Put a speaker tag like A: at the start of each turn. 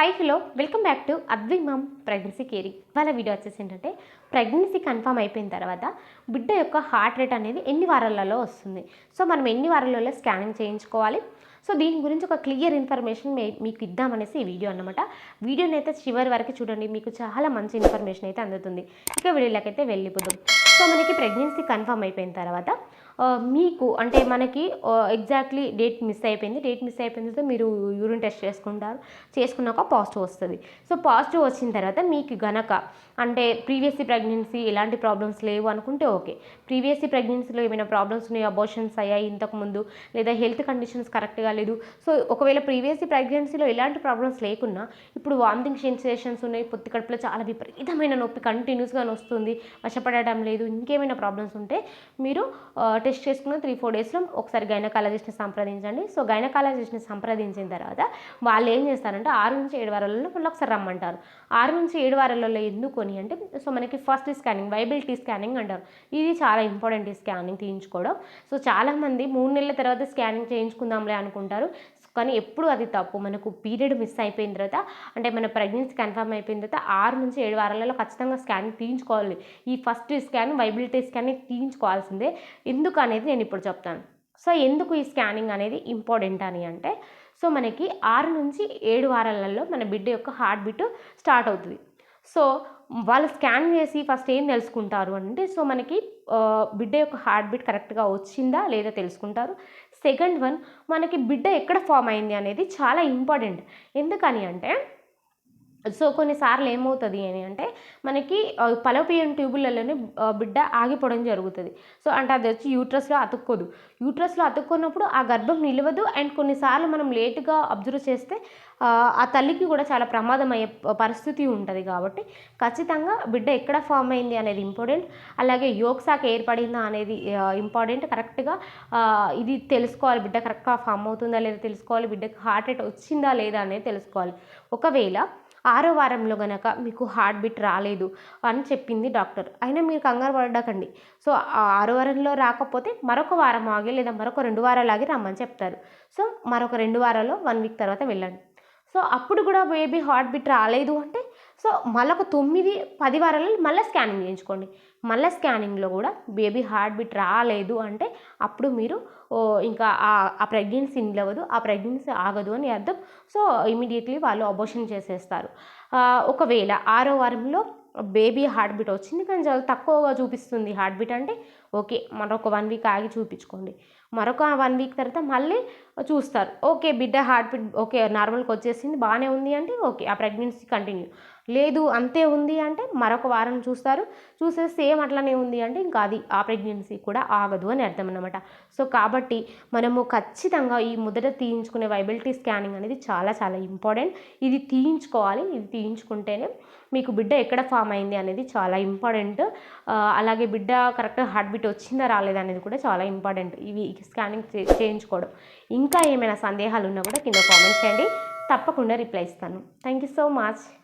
A: Hi hello welcome back to Advi mom pregnancy caring వాళ్ళ video వచ్చేసి ఏంటంటే pregnancy confirm అయిపోయిన తర్వాత బిడ్డ యొక్క హార్ట్ రేట్ అనేది ఎన్ని వారాలలో వస్తుంది? సో మనం ఎన్ని వారాలలో స్కానింగ్ చేయించుకోవాలి? సో దీని గురించి ఒక క్లియర్ ఇన్ఫర్మేషన్ మీకు ఇద్దామనేసి ఈ వీడియో అనమాట వీడియోని అయితే చివరి వరకు చూడండి. మీకు చాలా మంచి ఇన్ఫర్మేషన్ అయితే అందుతుంది. ఇక వీడియోలకైతే వెళ్ళిపోదాం. సో మనకి ప్రెగ్నెన్సీ కన్ఫర్మ్ అయిపోయిన తర్వాత మీకు అంటే మనకి ఎగ్జాక్ట్లీ డేట్ మిస్ అయిపోయింది. డేట్ మిస్ అయిపోయిన తర్వాత మీరు యూరిన్ టెస్ట్ చేసుకుంటారు. చేసుకున్నాక పాజిటివ్ వస్తుంది. సో పాజిటివ్ వచ్చిన తర్వాత మీకు గనక అంటే ప్రీవియస్ ప్రెగ్నెన్సీ ఎలాంటి ప్రాబ్లమ్స్ లేవు అనుకుంటే ఓకే ప్రీవియస్ ప్రెగ్నెన్సీలో ఏమైనా ప్రాబ్లమ్స్ ఉన్నాయి? అబోషన్స్ అయ్యాయి ఇంతకుముందు లేదా హెల్త్ కండిషన్స్ కరెక్ట్గా లేదు? సో ఒకవేళ ప్రీవియస్ ప్రెగ్నెన్సీలో ఎలాంటి ప్రాబ్లమ్స్ లేకున్నా ఇప్పుడు వామిటింగ్ సెన్సేషన్స్ ఉన్నాయి. పొత్తి కడుపులో చాలా విపరీతమైన నొప్పి కంటిన్యూస్గా వస్తుంది. వశపడడం లేదు. ఇంకేమైనా ప్రాబ్లమ్స్ ఉంటే మీరు టెస్ట్ చేసుకున్న త్రీ ఫోర్ డేస్లో ఒకసారి గైనకాలజిస్ట్ని సంప్రదించండి. సో గైనకాలజిస్ట్ని సంప్రదించిన తర్వాత వాళ్ళు ఏం చేస్తారంటే ఆరు నుంచి ఏడు వారాలలో మళ్ళీ ఒకసారి రమ్మంటారు. ఆరు నుంచి ఏడు వారాలలో ఎందుకొని అంటే సో మనకి ఫస్ట్ స్కానింగ్ వైబిలిటీ స్కానింగ్ అంటారు. ఇది చాలా ఇంపార్టెంట్ ఈ స్కానింగ్ తీయించుకోవడం. సో చాలామంది మూడు నెలల తర్వాత స్కానింగ్ చేయించుకుందాంలే అనుకుంటారు. కానీ ఎప్పుడు అది తప్పు. మనకు పీరియడ్ మిస్ అయిపోయిన తర్వాత అంటే మన ప్రెగ్నెన్సీ కన్ఫర్మ్ అయిపోయిన తర్వాత ఆరు నుంచి ఏడు వారాలలో ఖచ్చితంగా స్కానింగ్ తీయించుకోవాలి. ఈ ఫస్ట్ స్కాన్ వైబిలిటీ స్కాన్ తీయించుకోవాల్సిందే. ఎందుకు అనేది నేను ఇప్పుడు చెప్తాను. సో ఎందుకు ఈ స్కానింగ్ అనేది ఇంపార్టెంట్ అని అంటే సో మనకి ఆరు నుంచి ఏడు వారాలలో మన బిడ్డ యొక్క హార్ట్ బీట్ స్టార్ట్ అవుతుంది. సో వాళ్ళు స్కాన్ చేసి ఫస్ట్ ఏం తెలుసుకుంటారు అంటే సో మనకి బిడ్డ యొక్క హార్ట్ బీట్ కరెక్ట్గా వచ్చిందా లేదా తెలుసుకుంటారు. సెకండ్ వన్ మనకి బిడ్డ ఎక్కడ ఫామ్ అయింది అనేది చాలా ఇంపార్టెంట్ ఎందుకని అంటే సో కొన్నిసార్లు ఏమవుతుంది అని అంటే మనకి పలపియన్ ట్యూబులలోనే బిడ్డ ఆగిపోవడం జరుగుతుంది. సో అంటే అది వచ్చి యూట్రస్లో అతుక్కోదు. యూట్రస్లో అతుక్కున్నప్పుడు ఆ గర్భం నిలవదు. అండ్ కొన్నిసార్లు మనం లేటుగా అబ్జర్వ్ చేస్తే ఆ, తల్లికి కూడా చాలా ప్రమాదం అయ్యే పరిస్థితి ఉంటుంది కాబట్టి ఖచ్చితంగా బిడ్డ ఎక్కడ ఫామ్ అయింది అనేది ఇంపార్టెంట్. అలాగే యోగసాక్ ఏర్పడిందా అనేది ఇంపార్టెంట్. కరెక్ట్గా ఇది తెలుసుకోవాలి. బిడ్డ కరెక్ట్గా ఫామ్ అవుతుందా లేదా తెలుసుకోవాలి. బిడ్డకి హార్ట్ అటాక్ వచ్చిందా లేదా అనేది తెలుసుకోవాలి. ఒకవేళ ఆరో వారంలో గనక మీకు హార్ట్ బీట్ రాలేదు అని చెప్పింది డాక్టర్. అయినా మీరు కంగారు పడకండి. సో ఆరో వారంలో రాకపోతే మరొక వారం ఆగి లేదా మరొక రెండు వారాలు ఆగి రమ్మని చెప్తారు. సో మరొక రెండు వారాల్లో వన్ వీక్ తర్వాత వెళ్ళండి. సో అప్పుడు కూడా బేబీ హార్ట్ బీట్ రాలేదు అంటే సో మళ్ళొక తొమ్మిది పది వారాలలో మళ్ళీ స్కానింగ్ చేయించుకోండి. మళ్ళీ స్కానింగ్లో కూడా బేబీ హార్ట్ బీట్ రాలేదు అంటే అప్పుడు మీరు ఓ, ఇంకా ఆ- ఆ ప్రెగ్నెన్సీ నిలవదు ఆ ప్రెగ్నెన్సీ ఆగదు అని అర్థం. సో ఇమీడియట్లీ వాళ్ళు అబోషన్ చేసేస్తారు. ఒకవేళ ఆరో వారంలో బేబీ హార్ట్ బీట్ వచ్చింది కానీ చాలా తక్కువగా చూపిస్తుంది హార్ట్ బీట్ అంటే ఓకే మరొక వన్ వీక్ ఆగి చూపించుకోండి. మరొక వన్ వీక్ తర్వాత మళ్ళీ చూస్తారు. ఓకే బిడ్డ హార్ట్ బీట్ ఓకే నార్మల్కి వచ్చేసింది బాగానే ఉంది అంటే ఓకే ఆ ప్రెగ్నెన్సీ కంటిన్యూ. లేదు అంతే ఉంది అంటే మరొక వారం చూస్తారు. చూసే సేమ్ అట్లనే ఉంది అంటే ఇంకా అది ఆ ప్రెగ్నెన్సీ కూడా ఆగదు అని అర్థం అనమాట సో కాబట్టి మనము ఖచ్చితంగా ఈ ముదట తీయించుకునే వైబిలిటీ స్కానింగ్ అనేది చాలా చాలా ఇంపార్టెంట్. ఇది తీయించుకోవాలి. ఇది తీయించుకుంటేనే మీకు బిడ్డ ఎక్కడ ఫామ్ అయింది అనేది చాలా ఇంపార్టెంట్. అలాగే బిడ్డ కరెక్ట్ హార్ట్ బీట్ వచ్చిందా రాలేదా అనేది కూడా చాలా ఇంపార్టెంట్. ఇవి స్కానింగ్ చే- చేయించుకోవడం. ఇంకా ఏమైనా సందేహాలు ఉన్నా కూడా కింద కామెంట్ చేయండి. తప్పకుండా రిప్లై ఇస్తాను. Thank you so much.